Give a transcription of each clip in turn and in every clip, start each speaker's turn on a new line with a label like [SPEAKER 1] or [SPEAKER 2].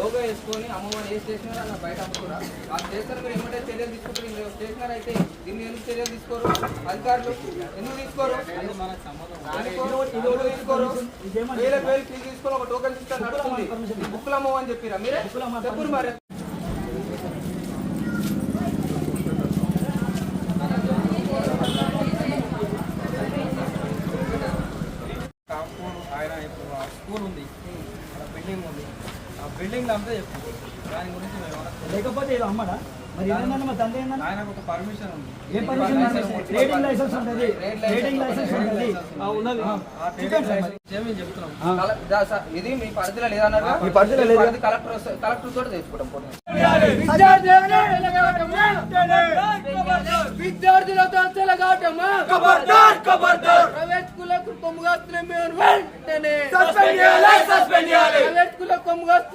[SPEAKER 1] Logo వేసుకొని అమ్మవారు ఏ stationery అన్న బయట అమ్ముకురా. ఆ స్టేషనర్ మీరు ఏమంటే చర్యలు తీసుకుంటారు స్టేషనర్ అయితే దీన్ని ఎందుకు చర్యలు తీసుకోరు? అధికారులు ఎందుకు తీసుకోరు? ఎందుకు తీసుకోరు? వేల వేలు ఫీజు తీసుకొని ఒక టోకెన్ సిస్టమ్ నడుస్తుంది. బుక్కులు అమ్మవని చెప్పిరా మీరే? చెప్పురు మరి
[SPEAKER 2] కాంపౌండ్ ఆయన ఇప్పుడు ఆ స్కూల్ ఉంది అక్కడ బిల్డింగ్ ఉంది అంతా చెప్పు. దాని గురించి
[SPEAKER 3] లేకపోతే ఇది అమ్మడా? మరి మా తండ్రి
[SPEAKER 2] ఆయనకు ఒక పర్మిషన్ ఉంది.
[SPEAKER 3] ఏ పర్మిషన్ ట్రేడింగ్ లైసెన్స్ ఉంటుంది. ట్రేడింగ్ లైసెన్స్ ఉంటుంది.
[SPEAKER 2] ఉన్నది. ఆ ట్రేడింగ్ లైసెన్స్ ఏమీ చెప్తున్నాం
[SPEAKER 1] ఇది మీ పరిధిలో లేదన్నారా
[SPEAKER 3] మీ పరిధిలో లేదు.
[SPEAKER 1] కలెక్టర్ కలెక్టర్ తోటి తెచ్చుకుంటాం.
[SPEAKER 4] విద్యార్థులతో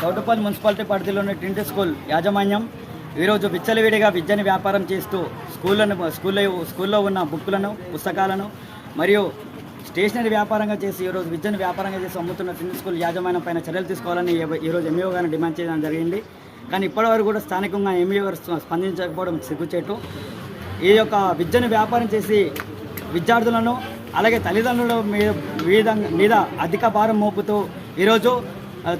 [SPEAKER 3] చౌటపల్లి మున్సిపాలిటీ పరిధిలోని టింటి స్కూల్ యాజమాన్యం ఈరోజు విచ్చలవిడిగా విద్యని వ్యాపారం చేస్తూ స్కూళ్ళను స్కూల్లో స్కూల్లో ఉన్న బుక్కులను పుస్తకాలను మరియు స్టేషనరీ వ్యాపారంగా చేసి ఈరోజు విద్యను వ్యాపారంగా చేసి అమ్ముతున్న టింటి స్కూల్ యాజమాన్యం పైన చర్యలు తీసుకోవాలని ఈ- ఈరోజు ఎంఈఓ గారిని డిమాండ్ చేయడం జరిగింది. కానీ ఇప్పటివరకు కూడా స్థానికంగా ఎంఈఓ గారు స్పందించకపోవడం సిగ్గుచేటు. ఈ యొక్క విద్యను వ్యాపారం చేసి విద్యార్థులను అలాగే తల్లిదండ్రుల మీద మీద మీద అధిక భారం మోపుతూ ఈరోజు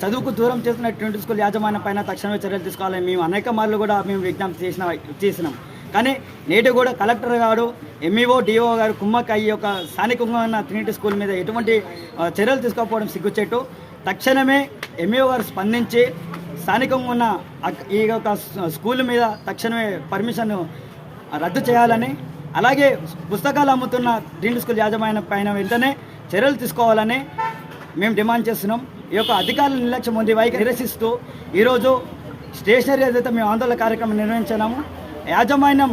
[SPEAKER 3] చదువుకు దూరం చేసిన ట్వంటీ స్కూల్ యాజమాన్యం పైన తక్షణమే చర్యలు తీసుకోవాలని మేము అనేక మార్లు కూడా మేము విజ్ఞప్తి చేసిన చేసినాం. కానీ నేటి కూడా కలెక్టర్ గారు ఎంఈఓ డిఓ గారు కుమ్మక్క ఈ యొక్క స్థానికంగా ఉన్న ట్రినిటీ స్కూల్ మీద ఎటువంటి చర్యలు తీసుకోకపోవడం సిగ్గుచెట్టు తక్షణమే ఎంఈఓ గారు స్పందించి స్థానికంగా ఉన్న ఈ యొక్క స్కూల్ మీద తక్షణమే పర్మిషన్ రద్దు చేయాలని అలాగే పుస్తకాలు అమ్ముతున్న డీన్ స్కూల్ యాజమాన్యం పైన వెంటనే చర్యలు తీసుకోవాలని మేము డిమాండ్ చేస్తున్నాం. ఈ యొక్క అధికారుల నిర్లక్ష్యం ఉంది. వైఖరి నిరసిస్తూ ఈరోజు స్టేషనరీ ఏదైతే మేము ఆందోళన కార్యక్రమం నిర్వహించినాము యాజమాన్యం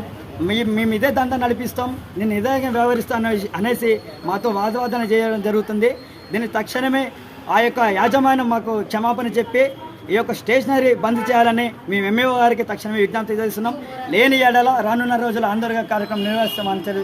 [SPEAKER 3] మీ మేము ఇదే దందా నడిపిస్తాం నేను ఇదే వ్యవహరిస్తాను అనేసి మాతో వాదవాదన చేయడం జరుగుతుంది. దీన్ని తక్షణమే ఆ యొక్క యాజమాన్యం మాకు క్షమాపణ చెప్పి ఈ యొక్క స్టేషనరీ బంద్ చేయాలని మేము ఎంఏఓ గారికి తక్షణమే విజ్ఞప్తి చేస్తున్నాం. లేని ఏడల రానున్న రోజుల ఆందోళన కార్యక్రమం నిర్వహిస్తామని తెలియ